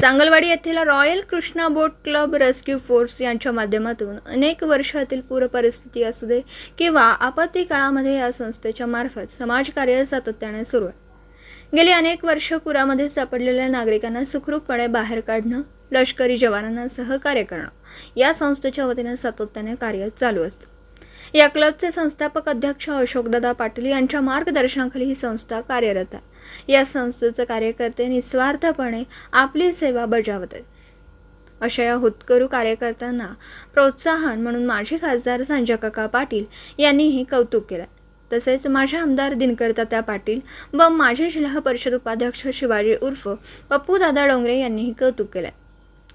सांगलवाडी येथील royal Krishna boat club rescue force यांच्या माध्यमातून अनेक वर्षातील पूर परिस्थिती असू दे किंवा आपत्ती काळामध्ये या संस्थेच्या मार्फत समाजकार्य सातत्याने सुरू आहे. गेली अनेक वर्ष पुरामध्ये सापडलेल्या नागरिकांना सुखरूपपणे बाहेर काढणं लष्करी जवानांना सहकार्य करणं या संस्थेच्या वतीने सातत्याने कार्य चालू असतं. या क्लबचे संस्थापक अध्यक्ष अशोकदादा पाटील यांच्या मार्गदर्शनाखाली ही संस्था कार्यरत आहे. या संस्थेचे कार्यकर्ते निस्वार्थपणे आपली सेवा बजावत आहेत. अशा या हुतकरू कार्यकर्त्यांना प्रोत्साहन म्हणून माजी खासदार संजय काका पाटील यांनीही कौतुक केलं तसेच माझे आमदार दिनकर तात्या पाटील व माझे जिल्हा परिषद उपाध्यक्ष शिवाजी उर्फ पप्पू दादा डोंगरे यांनीही कौतुक केलं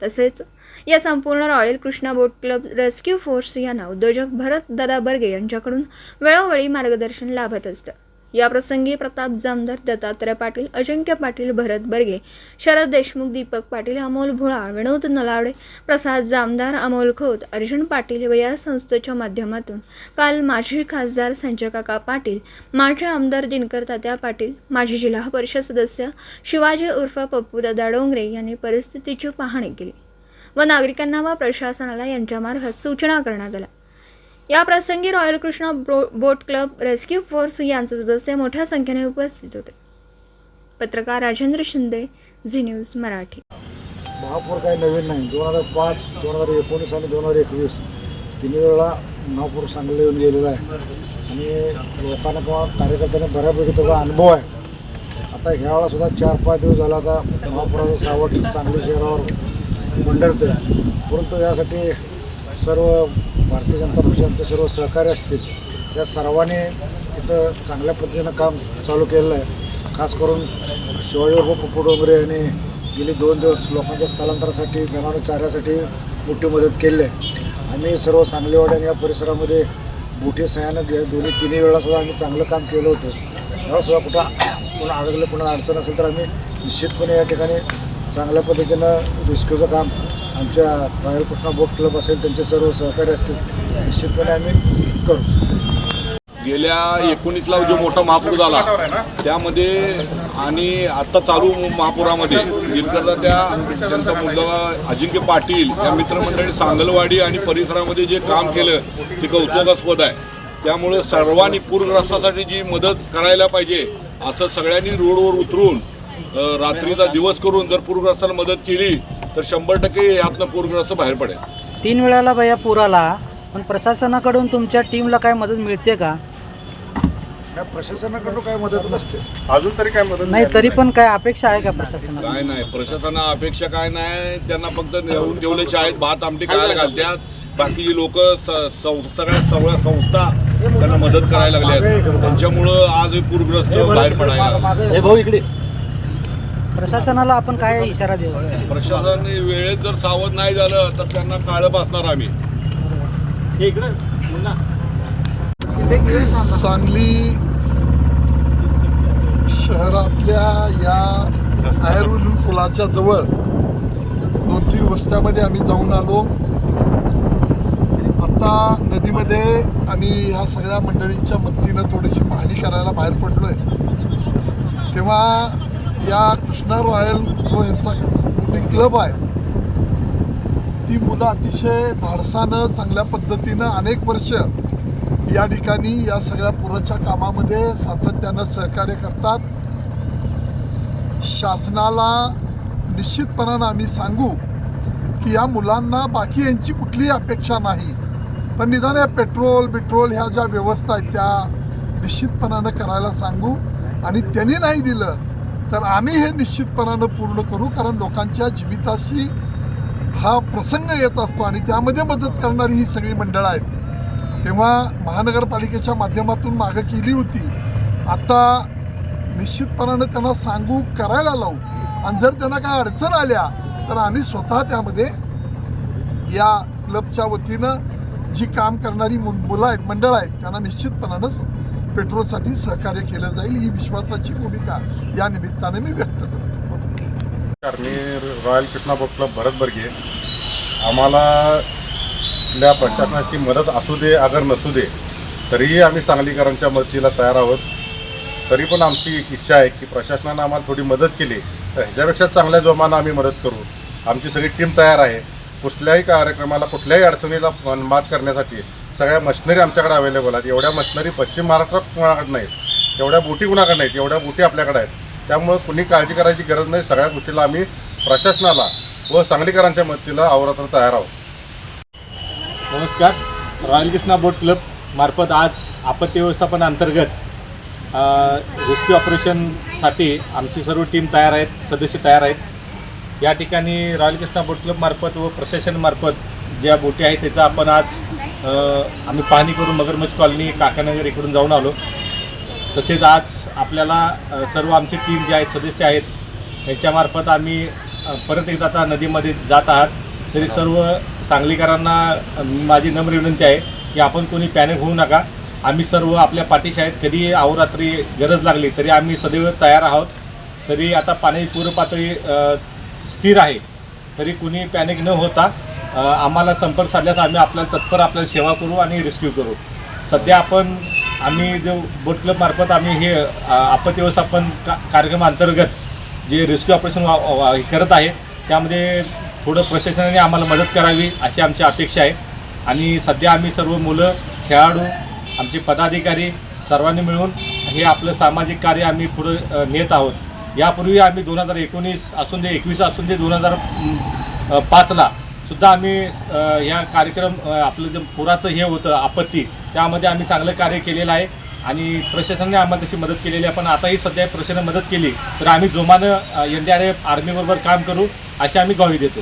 तसेच या संपूर्ण royal Krishna boat club rescue force यांना उद्योजक भरत दादा बर्गे यांच्याकडून वेळोवेळी मार्गदर्शन लाभत असतं. याप्रसंगी प्रताप जामदार दत्तात्रय पाटील अजिंक्य पाटील भरत बर्गे शरद देशमुख दीपक पाटील अमोल भोळा विनोद नलावडे प्रसाद जामदार अमोल खोत अर्जुन पाटील व या संस्थेच्या माध्यमातून काल माजी खासदार संजय काका पाटील माजी आमदार दिनकर तात्या पाटील माजी जिल्हा परिषद सदस्य शिवाजी उर्फ पप्पूदादा डोंगरे यांनी परिस्थितीची पाहणी केली व नागरिकांना व प्रशासनाला यांच्यामार्फत सूचना करण्यात आल्या. या प्रसंगी रॉयल कृष्णा बो बोट क्लब रेस्क्यू फोर्स यांचे सदस्य मोठ्या संख्येने उपस्थित होते. पत्रकार राजेंद्र शिंदे झी न्यूज मराठी. महापौर काही नवीन नाही. दोन हजार पाच दोन हजार एकोणीस आणि दोन हजार एकवीस तिन्ही वेळा महापौर सांगलीला येऊन गेलेला आहे. आणि लोकांना किंवा कार्यकर्त्यांना बऱ्यापैकी त्याचा अनुभव आहे. आता ह्या वेळा सुद्धा चार पाच दिवस झाला आता महापुराचं सावट सांगली शहरावर मंडळतं परंतु यासाठी सर्व भारतीय जनता पक्षाचे सर्व सहकार्य असतील या सर्वांनी इथं चांगल्या पद्धतीनं काम चालू केलेलं आहे. खास करून शिवाजीवर पप्पू डोंगरे यांनी गेली दोन दिवस लोकांच्या स्थलांतरासाठी जनावर चाऱ्यासाठी मोठी मदत केली आहे. आम्ही सर्व सांगलीवाडी आणि या परिसरामध्ये मोठी सह्यानं घे दोन्ही तिन्ही वेळासुद्धा आम्ही चांगलं काम केलं होतं. तेव्हा सुद्धा कुठं कुणा अडकलं पुन्हा अडचण असेल तर आम्ही निश्चितपणे या ठिकाणी चांगल्या पद्धतीनं रेस्क्यूचं काम आमच्या रॉयल कृष्णा बोट क्लब असेल त्यांचे सर्व सहकार्य असतील निश्चितपणे आम्ही करू. गेल्या एकोणीसला जो मोठा महापूर झाला त्यामध्ये आणि आता चालू महापुरामध्ये दिनकरदा त्या त्यांचा मुलगा अजिंक्य पाटील या मित्रमंडळी सांगलवाडी आणि परिसरामध्ये जे काम केलं ते कौतुकास्पद आहे. त्यामुळे सर्वांनी पूरग्रस्तासाठी जी मदत करायला पाहिजे असं सगळ्यांनी रोडवर उतरून रात्रीचा दिवस करून जर पूरग्रस्ताला मदत केली तर शंभर टक्के यातनं पूरग्रस्त बाहेर पडेल. तीन वेळाला भैया पूर आला पण प्रशासनाकडून तुमच्या टीमला काय मदत मिळते का? प्रशासनाकडून काही मदत नसते. अजून तरी काय मदत नाही तरी पण काय अपेक्षा आहे का प्रशासनाला? काय नाही प्रशासना अपेक्षा काय नाही त्यांना फक्त नेऊन ठेवले शाळेत भात आमटी खायला घालतात. बाकी लोक सगळ्या सगळ्या संस्था त्यांना मदत करायला लागल्या त्यांच्यामुळं आज हे पूरग्रस्त बाहेर पडायला. हे भाऊ इकडे. प्रशासनाला आपण काय इशारा देऊ? प्रशासन वेळेत जर सावध नाही झालं तर त्यांना काळं बसणार आम्ही. सांगली शहरातल्या या आयर्विन पुलाच्या जवळ दोन तीन वस्त्यामध्ये आम्ही जाऊन आलो. आता नदीमध्ये आम्ही ह्या सगळ्या मंडळींच्या मदतीनं थोडीशी पाहणी करायला बाहेर पडलो आहे तेव्हा या कृष्णा रॉयल जो यांचा बोटिंग क्लब आहे ती मुलं अतिशय धाडसानं चांगल्या पद्धतीनं अनेक वर्ष या ठिकाणी या सगळ्या पुराच्या कामामध्ये सातत्यानं सहकार्य करतात. शासनाला निश्चितपणानं आम्ही सांगू की या मुलांना बाकी यांची कुठलीही अपेक्षा नाही पण निदान या पेट्रोल बिट्रोल ह्या ज्या व्यवस्था आहेत त्या निश्चितपणानं करायला सांगू. आणि त्यांनी नाही दिलं तर आम्ही हे निश्चितपणानं पूर्ण करू कारण लोकांच्या जीविताशी हा प्रसंग येत असतो आणि त्यामध्ये मदत करणारी ही सगळी मंडळं आहेत. तेव्हा महानगरपालिकेच्या माध्यमातून मागं केली होती. आता निश्चितपणानं त्यांना सांगू करायला लावू. आणि जर त्यांना काय अडचण आल्या तर आम्ही स्वतः त्यामध्ये या क्लबच्या वतीनं जी काम करणारी मुलं आहेत मंडळ आहेत त्यांना निश्चितपणानं पेट्रोलसाठी सहकार्य केलं जाईल ही विश्वासाची भूमिका या निमित्ताने मी व्यक्त करतो. मी royal Krishna boat club Bharat Barge आम्हाला प्रशासनाची मदत असू दे अगर नसू दे तरीही आम्ही सांगलीकरांच्या मदतीला तयार आहोत. तरी पण आमची एक इच्छा आहे की प्रशासनानं आम्हाला थोडी मदत केली तर ह्याच्यापेक्षा चांगल्या जोमानं आम्ही मदत करू. आमची सगळी टीम तयार आहे. कुठल्याही कार्यक्रमाला कुठल्याही अडचणीला मात करण्यासाठी सगळ्या मशिनरी आमच्याकडे अवेलेबल आहेत. एवढ्या मशिनरी पश्चिम महाराष्ट्रात कोणाकडे नाहीत. एवढ्या बोटी कुणाकडे नाहीत. एवढ्या बोटी आपल्याकडे आहेत. त्यामुळं कुणी काळजी करायची गरज नाही. सगळ्या गोष्टीला आम्ही प्रशासनाला व सांगलीकरांच्या मदतीला अवरात्र तयार आहोत. नमस्कार. रॉयल कृष्णा बोट क्लब मार्फत आज आपत्ती व्यवस्थापन अंतर्गत रेस्क्यू ऑपरेशनसाठी आमची सर्व टीम तयार आहेत सदस्य तयार आहेत. या ठिकाणी रॉयल कृष्णा बोट क्लबमार्फत व प्रशासनमार्फत ज्या बोटी आहेत त्याचा आपण आज आम्ही पाहणी करून मगरमच्छ कॉलनी काकानगर इकडून जाऊन आलो. तसेच आज आपल्याला सर्व आमचे टीम जे आहेत सदस्य आहेत यांच्यामार्फत आम्ही परत एकदा आता नदीमध्ये जात आहात. तरी सर्व सांगलीकरांना माझी नम्र विनंती आहे की आपण कोणी पॅनिक होऊ नका. आम्ही सर्व आपल्या पाठीशी आहेत. कधी अहोरात्री गरज लागली तरी आम्ही सदैव तयार आहोत. तरी आता पाण्याची पूर्वपातळी स्थिर आहे. तरी कुणी पॅनिक न होता आम्हाला संपर्क साधल्यास आम्ही आपल्याला तत्पर आपल्याला सेवा करू आणि रेस्क्यू करू. सध्या आपण आम्ही जो बोट क्लबमार्फत आम्ही हे आपत्ती व्यवस्थापन का कार्यक्रमाअंतर्गत जे रेस्क्यू ऑपरेशन वा वा- करत आहे त्यामध्ये थोडं प्रशासनाने आम्हाला मदत करावी अशी आमची अपेक्षा आहे. आणि सध्या आम्ही सर्व मुलं खेळाडू आमचे पदाधिकारी सर्वांनी मिळून हे आपलं सामाजिक कार्य आम्ही पुढं नेत आहोत. यापूर्वी आम्ही दोन हजार एकोणीस असून दे एकवीस असून दे दोन हजार पाचला सुद्धा आम्ही ह्या कार्यक्रम आपलं जे पुराचं हे होतं आपत्ती त्यामध्ये आम्ही चांगलं कार्य केलेलं आहे. आणि प्रशासनाने आम्हाला तशी मदत केलेली आहे. पण आताही सध्या प्रशासनाने मदत केली तर आम्ही जोमानं एन डी आर एफ आर्मीबरोबर काम करू अशी आम्ही ग्वाही देतो.